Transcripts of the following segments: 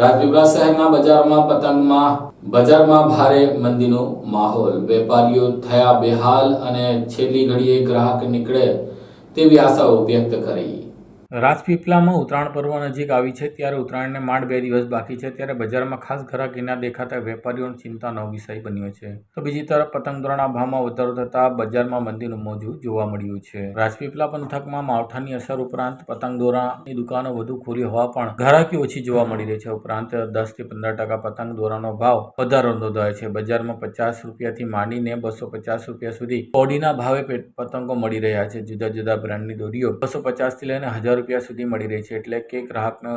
રાજપીપળા શહેરના બજારમાં, પતંગમાં, બજારમાં ભારે મંદીનો માહોલ. વેપારીઓ થયા બેહાલ અને છેલ્લી ઘડીએ ગ્રાહક નીકળે તેવી આશાઓ વ્યક્ત કરી. રાજપીપળામાં ઉત્તરાયણ પર્વ નજીક આવી છે ત્યારે ઉત્તરાયણને માંડ બે દિવસ બાકી છે ત્યારે બજારમાં ખાસ ઘરાકીના દેખાતા વેપારીઓની ચિંતાનો વિષય બન્યો છે. તો બીજી તરફ પતંગ દોરાના ભાવમાં વધારો થતા બજારમાં મંદીનું મોજું જોવા મળ્યું છે. રાજપીપળા પંથકમાં માવઠાની અસર ઉપરાંત પતંગ દોરાની દુકાનો વધુ ખુલી હોવા પણ ઘરાકી ઓછી જોવા મળી રહી છે. ઉપરાંત દસથી પંદર ટકા પતંગ દોરાનો ભાવ વધારો નોંધાયો છે. બજારમાં પચાસ રૂપિયાથી માંડીને બસો પચાસ રૂપિયા સુધી કોડીના ભાવે પતંગો મળી રહ્યા છે. જુદા જુદા બ્રાન્ડની દોરીઓ બસો પચાસથી લઈને હજાર રૂપિયા સુધી મળી રહી છે એટલે કે ગ્રાહકને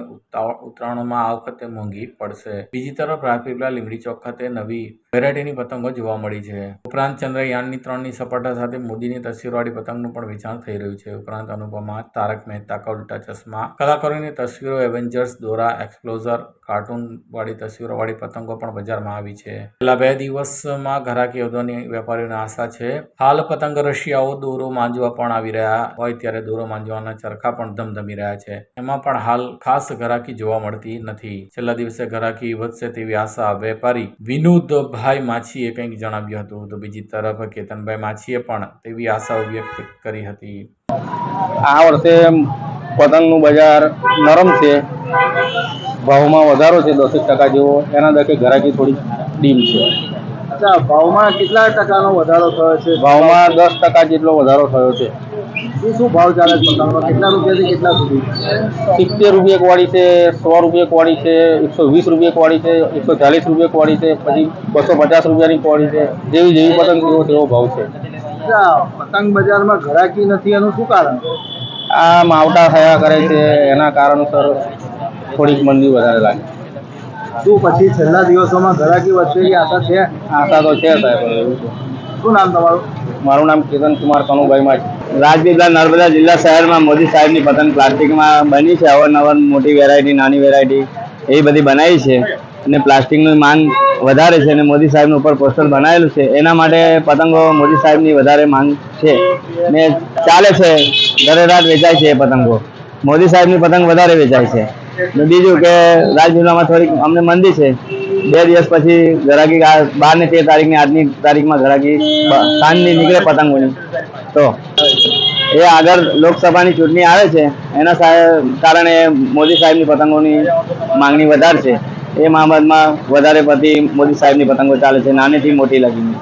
ઉતરાણોમાં આ વખતે મોંઘી પડશે. બીજી તરફ રાજપીપળા લીમડી ચોક ખાતે નવી વેરાયટીની પતંગો જોવા મળી છે. ઉપરાંત ચંદ્રયાનની ત્રણની સપાટા સાથે મોદીની તસવીરવાળી પતંગનું પણ વેચાણ થઈ રહ્યું છે. ઉપરાંત અનુપમા, તારક મહેતા કા ઉલ્ટા ચશ્મા, કલાકારોની તસવીરો એવેન્જર્સ, દોરા, એક્સપ્લોઝર કાર્ટૂન વાળી તસવીરો વાળી પતંગો પણ બજારમાં આવી છે. છેલ્લા બે દિવસમાં ઘરાકી વધવાની વેપારીઓને આશા છે. હાલ પતંગ રશિયાઓ દોરો માંજવા પણ આવી રહ્યા હોય ત્યારે દોરો માંજવાના ચરખા પણ ધમધમી રહ્યા છે. એમાં પણ હાલ ખાસ ઘરાકી જોવા મળતી નથી. છેલ્લા દિવસે ઘરાકી વધશે તેવી આશા વેપારી વિનોદભાઈ માછીએ કંઈક જણાવ્યું હતું. તો બીજી તરફ કેતનભાઈ માછીએ પણ તેવી આશાઓ વ્યક્ત કરી હતી. આ વર્ષે પતંગનું બજાર નરમ છે. ભાવમાં વધારો છે દસેક ટકા જેવો. એના દકે ઘરાકી થોડી ડીમ છે. અચ્છા ભાવમાં કેટલા ટકાનો વધારો થયો છે? ભાવમાં દસ ટકા જેટલો વધારો થયો છે. શું શું ભાવ ચાલે છે પતંગનો કેટલા રૂપિયાથી કેટલા સુધી? સિત્તેર રૂપિયા વાળી છે સો રૂપિયા વાળી છે એકસો વીસ રૂપિયા વાળી છે એકસો ચાલીસ રૂપિયા વાળી છે પછી બસો પચાસ રૂપિયાની વાળી છે. જેવી જેવી પતંગ જેવો તેવો ભાવ છે. પતંગ બજારમાં ઘરાકી નથી એનું શું કારણ? આ માવટા થયા કરે છે એના કારણસર થોડીક મંદી વધારે લાગે. શું પછી છેલ્લા દિવસોમાં ઘરાકી વચ્ચે આશા છે? આશા તો છે સાહેબ શું નામ તમારું? મારું નામ કેતન કુમાર કનુભાઈ માં રાજપીપળા નર્મદા જિલ્લા શહેરમાં મોદી સાહેબની પતંગ પ્લાસ્ટિકમાં બની છે અવારનવાર મોટી વેરાયટી નાની વેરાયટી એ બધી બનાવી છે. અને પ્લાસ્ટિકનું માંગ વધારે છે અને મોદી સાહેબનું ઉપર પોસ્ટર બનાવેલું છે. એના માટે પતંગો મોદી સાહેબની વધારે માંગ છે. ને ચાલે છે દરે રાત વેચાય છે એ પતંગો. મોદી સાહેબની પતંગ વધારે વેચાય છે. ને બીજું કે રાજપીપળામાં થોડીક અમને મંદી છે. બે દિવસ પછી ઘરાકી બાર ને તેર તારીખની આજની તારીખમાં ઘરાકી સાંજ સાંજની નીકળે પતંગોની. તો એ આગળ લોકસભાની ચૂંટણી આવે છે. એના કારણે મોદી સાહેબની પતંગોની માંગણી વધારે છે. એ બાબતમાં વધારે પડતી મોદી સાહેબની પતંગો ચાલે છે. નાનીથી મોટી લગીને.